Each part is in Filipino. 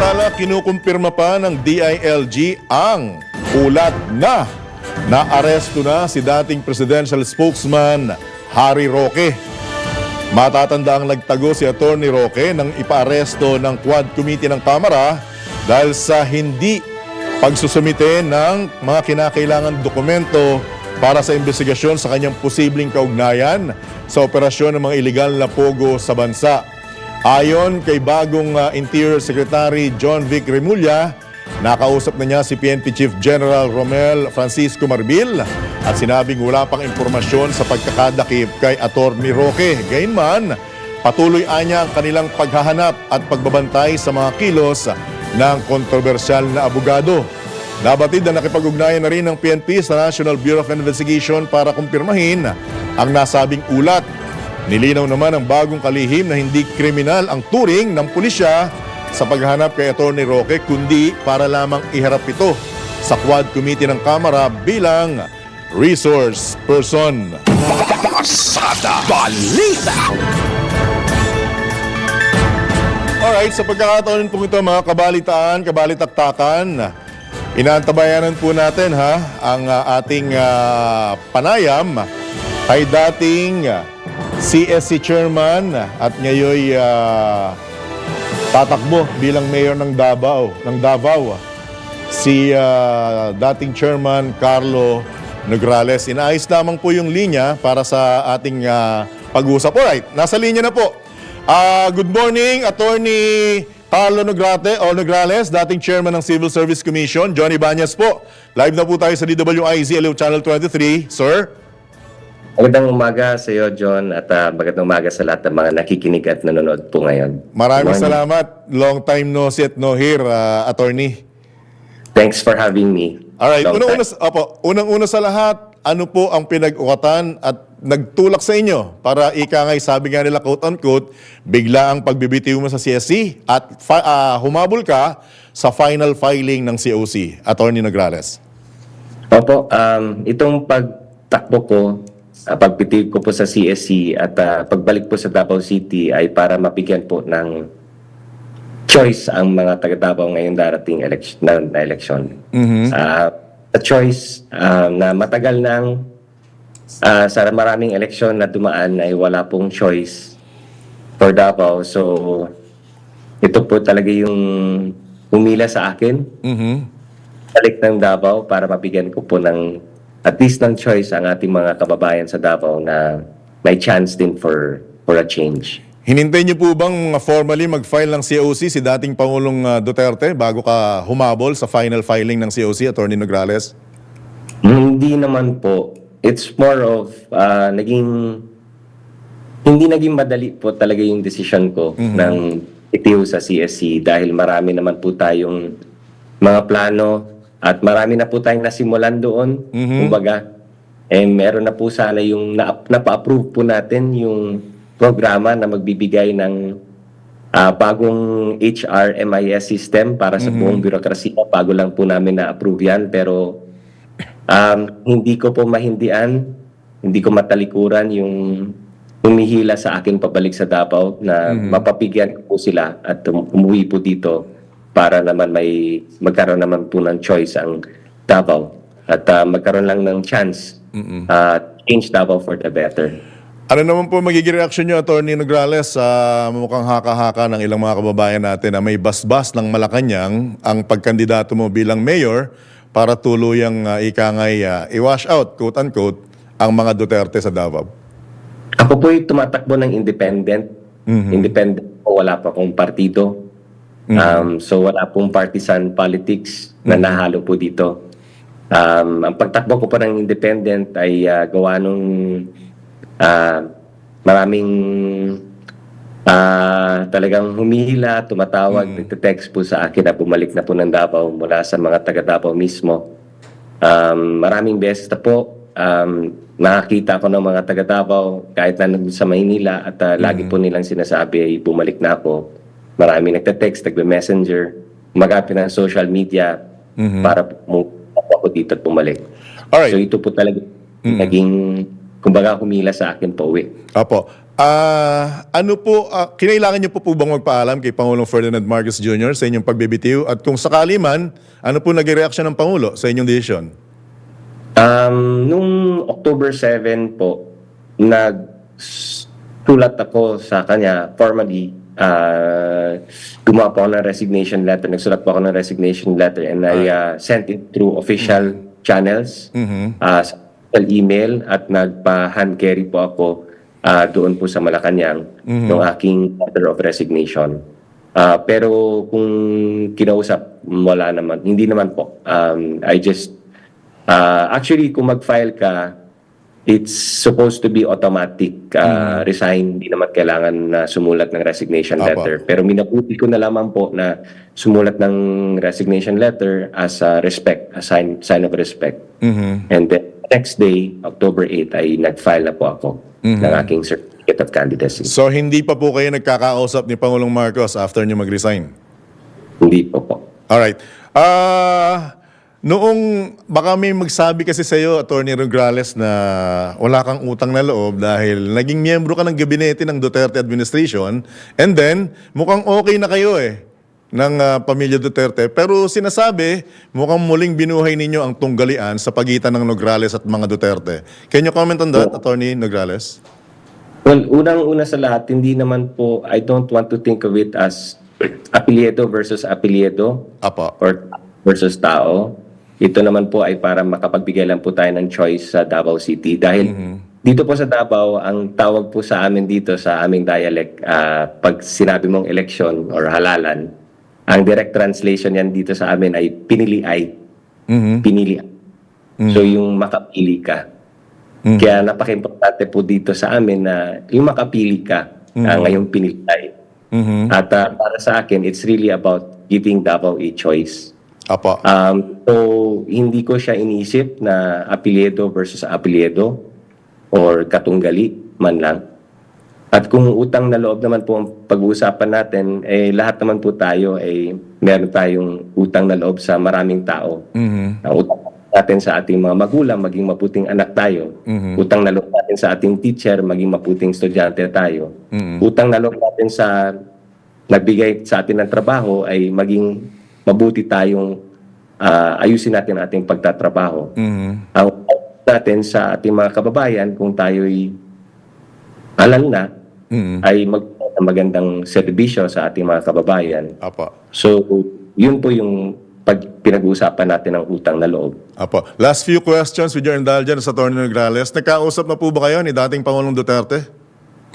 Samantala, kinukumpirma pa ng DILG ang ulat na naaresto na si dating presidential spokesman Harry Roque. Matatanda ang nagtago si Attorney Roque nang ipaaresto ng Quad Committee ng Kamara dahil sa hindi pagsusumite ng mga kinakailangan dokumento para sa investigasyon sa kanyang posibleng kaugnayan sa operasyon ng mga iligal na pogo sa bansa. Ayon kay bagong uh, Interior Secretary John Vic Remulla, nakausap na niya si PNP Chief General Romel Francisco Marbil at sinabing wala pang impormasyon sa pagkakadakip kay Atty. Roque. Gayunman, patuloy anya ang kanilang paghahanap at pagbabantay sa mga kilos ng kontrobersyal na abogado. Nabatid na nakipag-ugnayan na rin ng PNP sa National Bureau of Investigation para kumpirmahin ang nasabing ulat. Nilinaw naman ang bagong kalihim na hindi kriminal ang turing ng pulisya sa paghanap kay Atty. Roque kundi para lamang iharap ito sa Quad Committee ng Kamara bilang resource person. Pasada Balita Alright, sa pagkakataon po ito mga kabalitaan, kabalitaktakan, inaantabayanan po natin ha ang ah, ating ah, panayam kay dating ah, CSC chairman at ngayon tatakbo bilang mayor ng Davao, ng Davao. Si ah, dating chairman Carlo Nograles. Inaayos lamang po yung linya para sa ating ah, pag-uusap. Alright, nasa linya na po. Ah, good morning, Attorney Carlo Nograte o Nograles, dating chairman ng Civil Service Commission. Johnny Banyas po. Live na po tayo sa DWIZ Channel 23. Sir? Magandang umaga sa iyo, John, at uh, magandang umaga sa lahat ng mga nakikinig at nanonood po ngayon. Maraming salamat. Long time no see at no hear, ah, Attorney. Thanks for having me. Alright, Long unang-una, opo, unang-una sa lahat, ano po ang pinag-ukatan at nagtulak sa inyo para ika ngay sabi nga nila quote-unquote, bigla ang pagbibitiw mo sa CSC at fa- ah, humabol ka sa final filing ng COC, Attorney Nograles. Opo, um, itong pagtakbo ko, uh, pagpitig ko po sa CSC at ah, pagbalik po sa Davao City ay para mabigyan po ng choice ang mga taga Davao ngayong darating election, na, na election. Ah, a choice ah, na matagal nang ah, sa maraming eleksyon na dumaan ay wala pong choice for Davao. So, ito po talaga yung umila sa akin Mhm. balik ng Davao para mabigyan ko po ng at least ng choice ang ating mga kababayan sa Davao na may chance din for for a change. Hinintay niyo po bang uh, formally mag-file ng COC si dating Pangulong uh, Duterte bago ka humabol sa final filing ng COC, Attorney Nograles? Hindi naman po. It's more of ah, naging hindi naging madali po talaga yung decision ko ng itiw sa CSC dahil marami naman po tayong mga plano at marami na po tayong nasimulan doon. Kumbaga, eh meron na po sana yung na, napa-approve po natin yung programa na magbibigay ng ah, bagong HR MIS system para sa buong bürokrasiya. Bago lang po namin na-approve yan pero um, hindi ko po mahindian, hindi ko matalikuran yung umihila sa akin pabalik sa Davao na mapapigyan ko po sila at um- umuwi po dito para naman may magkaroon naman po ng choice ang Davao at ah, magkaroon lang ng chance uh, change Davao for the better. Ano naman po magiging reaksyon niyo, Attorney Nograles, sa mukhang haka-haka ng ilang mga kababayan natin na may basbas ng Malacanang ang pagkandidato mo bilang mayor para tuluyang uh, ikangay uh, i-wash out, quote-unquote, ang mga Duterte sa Davao? Ako po ay tumatakbo ng independent. Independent po, wala pa akong partido. Um, so wala pong partisan politics na nahalo po dito. Um, ang pagtakbo ko pa ng independent ay ah, gawa nung ah, maraming ah, talagang humihila, tumatawag, nagte-text po sa akin na bumalik na po ng Davao mula sa mga taga Davao mismo. Um, maraming beses na po, um, nakakita ko ng mga taga Davao kahit na sa Maynila at ah, lagi po nilang sinasabi ay bumalik na ako. Maraming nagte-text, nagbe-messenger, magapit ng social media para po ako dito at bumalik. Alright. So ito po talaga naging, kumbaga humila sa akin pa uwi. Apo. Ah, ano po, ah, kinailangan niyo po po bang magpaalam kay Pangulong Ferdinand Marcos Jr. sa inyong pagbibitiw? At kung sakali man, ano po naging reaksyon ng Pangulo sa inyong desisyon? Um, nung October 7 po, nagsulat ako sa kanya formally. Uh, gumawa po ako ng resignation letter. Nagsulat po ako ng resignation letter and I uh, sent it through official channels, uh, sa official email at nagpa-hand carry po ako uh, doon po sa Malacanang ng aking letter of resignation. Ah, pero kung kinausap, wala naman. Hindi naman po. Um, I just Uh, actually, kung mag-file ka, it's supposed to be automatic uh, resign. Hindi naman kailangan na sumulat ng resignation Apo. letter. Pero minabuti ko na lamang po na sumulat ng resignation letter as a respect, a sign, sign of respect. And then next day, October 8, ay nag-file na po ako ng aking certificate of candidacy. So, hindi pa po kayo nagkakausap ni Pangulong Marcos after niyo mag-resign? Hindi po po. Alright. Ah, noong baka may magsabi kasi sa iyo, Attorney Rograles, na wala kang utang na loob dahil naging miyembro ka ng gabinete ng Duterte administration and then mukhang okay na kayo eh ng ah, pamilya Duterte. Pero sinasabi, mukhang muling binuhay ninyo ang tunggalian sa pagitan ng Nograles at mga Duterte. Can you comment on that, Attorney Nograles? Well, unang-una sa lahat, hindi naman po, I don't want to think of it as apelyido versus apelyido Apa. or versus tao. Ito naman po ay para makapagbigay lang po tayo ng choice sa Davao City. Dahil dito po sa Davao, ang tawag po sa amin dito sa aming dialect, ah, pag sinabi mong election or halalan, ang direct translation yan dito sa amin ay pinili ay. Pinili. So yung makapili ka. Kaya napaka-importante po dito sa amin na yung makapili ka ah, ngayong pinili ay. At ah, para sa akin, it's really about giving Davao a choice. Apa. Um, so, hindi ko siya inisip na apelyido versus apelyido or katunggali man lang. At kung utang na loob naman po ang pag-uusapan natin, eh lahat naman po tayo ay meron tayong utang na loob sa maraming tao. Ang utang natin sa ating mga magulang, maging maputing anak tayo. Utang na loob natin sa ating teacher, maging maputing estudyante tayo. Utang na loob natin sa nagbigay sa atin ng trabaho ay maging mabuti tayong ah, ayusin natin ang ating pagtatrabaho. Ang natin sa ating mga kababayan, kung tayo'y alal na, ay mag magandang serbisyo sa ating mga kababayan. Apa. So, yun po yung pag pinag-uusapan natin ng utang na loob. Apo. Last few questions with your indulgence, Attorney Nograles. Nagkausap na po ba kayo ni dating Pangulong Duterte?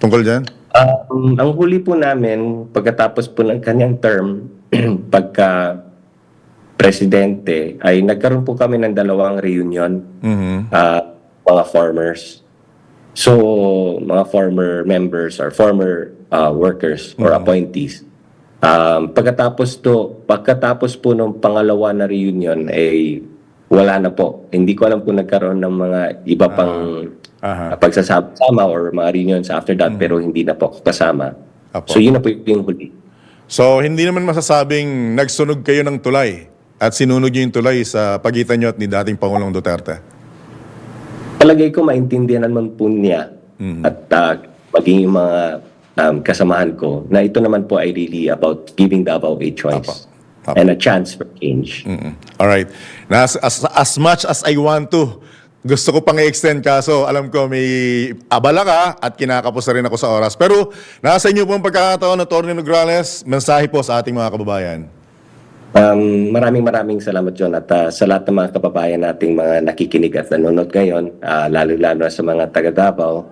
Tungkol dyan? Um, ang huli po namin, pagkatapos po ng kanyang term, pagka presidente, ay nagkaroon po kami ng dalawang reunion, ah, mga farmers. So, mga former members or former ah, workers or appointees. Um, pagkatapos to, pagkatapos po ng pangalawa na reunion, ay wala na po. Hindi ko alam kung nagkaroon ng mga iba pang Aha. uh, pagsasama or mga reunions after that pero hindi na po kasama. Apo. So yun na po yung huli. So, hindi naman masasabing nagsunog kayo ng tulay at sinunog nyo yung tulay sa pagitan nyo at ni dating Pangulong Duterte. Palagay ko maintindihan naman po niya at uh, maging yung mga um, kasamahan ko na ito naman po ay really about giving Davao a choice Apo. Apo. and a chance for change. Mm. Alright. Na as, as, as much as I want to, gusto ko pang i-extend kaso alam ko may abala ka at kinakapos na rin ako sa oras. Pero nasa inyo po ang pagkakataon, Attorney Nograles, mensahe po sa ating mga kababayan. Um, maraming maraming salamat John at uh, sa lahat ng mga kababayan nating mga nakikinig at nanonood ngayon, uh, lalo-lalo sa mga taga Davao.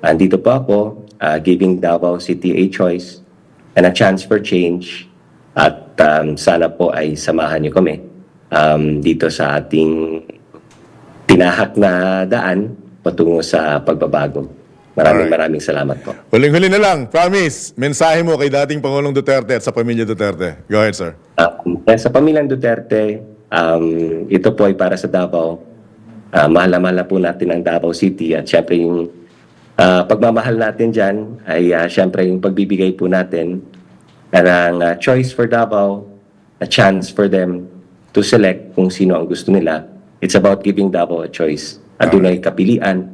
Andito po ako, uh, giving Davao City a choice and a chance for change. At um, sana po ay samahan niyo kami um, dito sa ating tinahak na daan patungo sa pagbabago. Maraming Alright. maraming salamat po. Huling-huli na lang, promise, mensahe mo kay dating Pangulong Duterte at sa pamilya Duterte. Go ahead, sir. Um, sa pamilyang Duterte, um, ito po ay para sa Davao. Uh, mahal na mahal na po natin ang Davao City at syempre yung ah, pagmamahal natin dyan ay ah, syempre yung pagbibigay po natin ng ah, choice for Davao, a chance for them to select kung sino ang gusto nila. It's about giving Davao a choice. At doon ay kapilian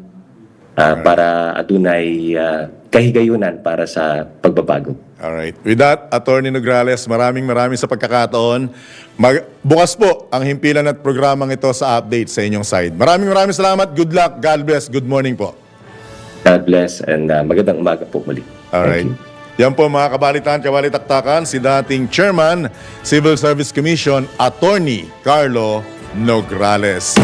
ah, para adunay ah, kahigayunan para sa pagbabago. Alright. With that, Attorney Nograles, maraming maraming sa pagkakataon. Mag- bukas po ang himpilan at programang ito sa update sa inyong side. Maraming maraming salamat. Good luck. God bless. Good morning po. God bless and ah, magandang umaga po muli. Alright. Thank you. Yan po mga kabalitan, kabalitaktakan, si dating Chairman, Civil Service Commission, Attorney Carlo Nograles.